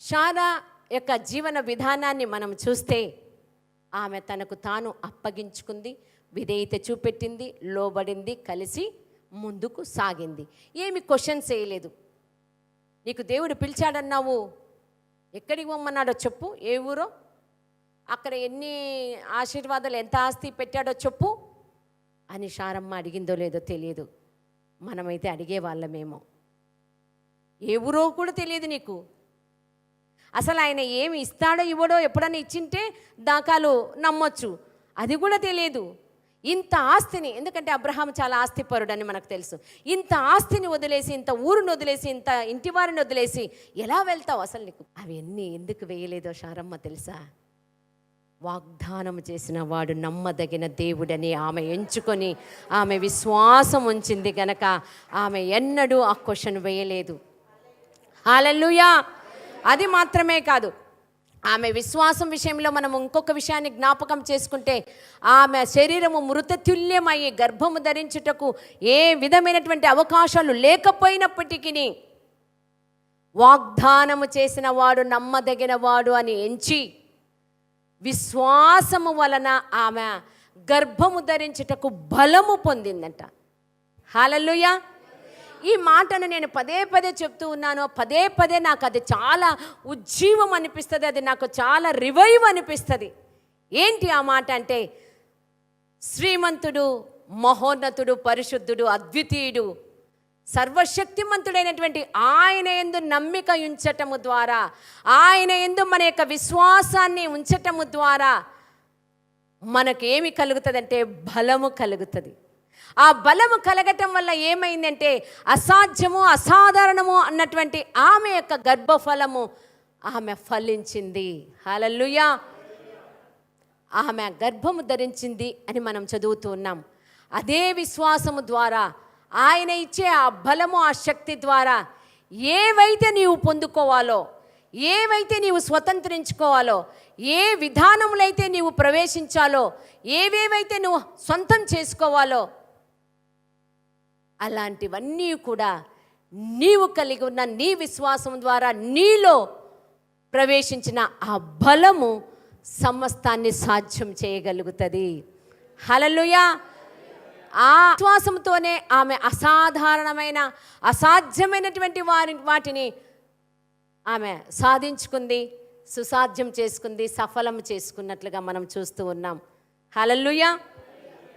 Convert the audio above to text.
షారా యొక్క జీవన విధానాన్ని మనం చూస్తే ఆమె తనకు తాను అప్పగించుకుంది విధేయత చూపెట్టింది లోబడింది కలిసి ముందుకు సాగింది. ఏమి క్వశ్చన్స్ చేయలేదు నీకు దేవుడు పిలిచాడన్నావు? ఎక్కడికి పొమ్మన్నాడో చెప్పు. ఏ ఊరో? అక్కడ ఎన్ని ఆశీర్వాదాలు ఎంత ఆస్తి పెట్టాడో చెప్పు. అని శారమ్మ అడిగిందో లేదో తెలియదు. మనమైతే అడిగే వాళ్ళమేమో. ఏ ఊరో కూడా తెలియదు నీకు. అసలు ఆయన ఏమి ఇస్తాడో ఇవ్వడో ఎప్పుడన్నా ఇచ్చింటే దాకాలు నమ్మొచ్చు. అది కూడా తెలియదు. ఇంత ఆస్తిని ఎందుకంటే అబ్రహాం చాలా ఆస్తిపరుడని మనకు తెలుసు. ఇంత ఆస్తిని వదిలేసి ఇంత ఊరుని వదిలేసి ఇంత ఇంటి వారిని వదిలేసి ఎలా వెళ్తావు అసలు నీకు? అవన్నీ ఎందుకు వేయలేదో శారమ్మ తెలుసా? వాగ్దానం చేసిన వాడు నమ్మదగిన దేవుడని ఆమె ఎంచుకొని ఆమె విశ్వాసం ఉంచింది గనక ఆమె ఎన్నడూ ఆ క్వశ్చన్ వేయలేదు. హాలల్లుయా! అది మాత్రమే కాదు. ఆమె విశ్వాసం విషయంలో మనం ఇంకొక విషయాన్ని జ్ఞాపకం చేసుకుంటే ఆమె శరీరము మృతతుల్యమయ్యి గర్భము ధరించుటకు ఏ విధమైనటువంటి అవకాశాలు లేకపోయినప్పటికీ వాగ్దానము చేసిన వాడు నమ్మదగిన వాడు అని ఎంచి విశ్వాసము వలన ఆమె గర్భము ధరించుటకు బలము పొందిందంట. హాలల్లుయా ఈ మాటను నేను పదే పదే చెప్తూ ఉన్నాను. పదే పదే నాకు అది చాలా ఉజ్జీవం అనిపిస్తుంది. అది నాకు చాలా రివైవ్ అనిపిస్తుంది. ఏంటి ఆ మాట అంటే శ్రీమంతుడు మహోన్నతుడు పరిశుద్ధుడు అద్వితీయుడు సర్వశక్తిమంతుడైనటువంటి ఆయన ఎందు నమ్మిక ఉంచటము ద్వారా ఆయన ఎందు మన యొక్క విశ్వాసాన్ని ఉంచటము ద్వారా మనకేమి కలుగుతుందంటే బలము కలుగుతుంది. ఆ బలము కలగటం వల్ల ఏమైందంటే అసాధ్యము అసాధారణము అన్నటువంటి ఆమె యొక్క గర్భఫలము ఆమె ఫలించింది. హలల్లుయా. ఆమె గర్భము ధరించింది అని మనం చదువుతూ ఉన్నాం. అదే విశ్వాసము ద్వారా ఆయన ఇచ్చే ఆ బలము ఆ శక్తి ద్వారా ఏవైతే నీవు పొందుకోవాలో ఏవైతే నీవు స్వతంత్రించుకోవాలో ఏ విధానములైతే నీవు ప్రవేశించాలో ఏవేవైతే నువ్వు సొంతం చేసుకోవాలో అలాంటివన్నీ కూడా నీవు కలిగి ఉన్న నీ విశ్వాసం ద్వారా నీలో ప్రవేశించిన ఆ బలము సమస్తాన్ని సాధ్యం చేయగలుగుతుంది. హలలుయా ఆ విశ్వాసంతోనే ఆమె అసాధారణమైన అసాధ్యమైనటువంటి వారి వాటిని ఆమె సాధించుకుంది సుసాధ్యం చేసుకుంది సఫలం చేసుకున్నట్లుగా మనం చూస్తూ ఉన్నాం. హలల్లుయా.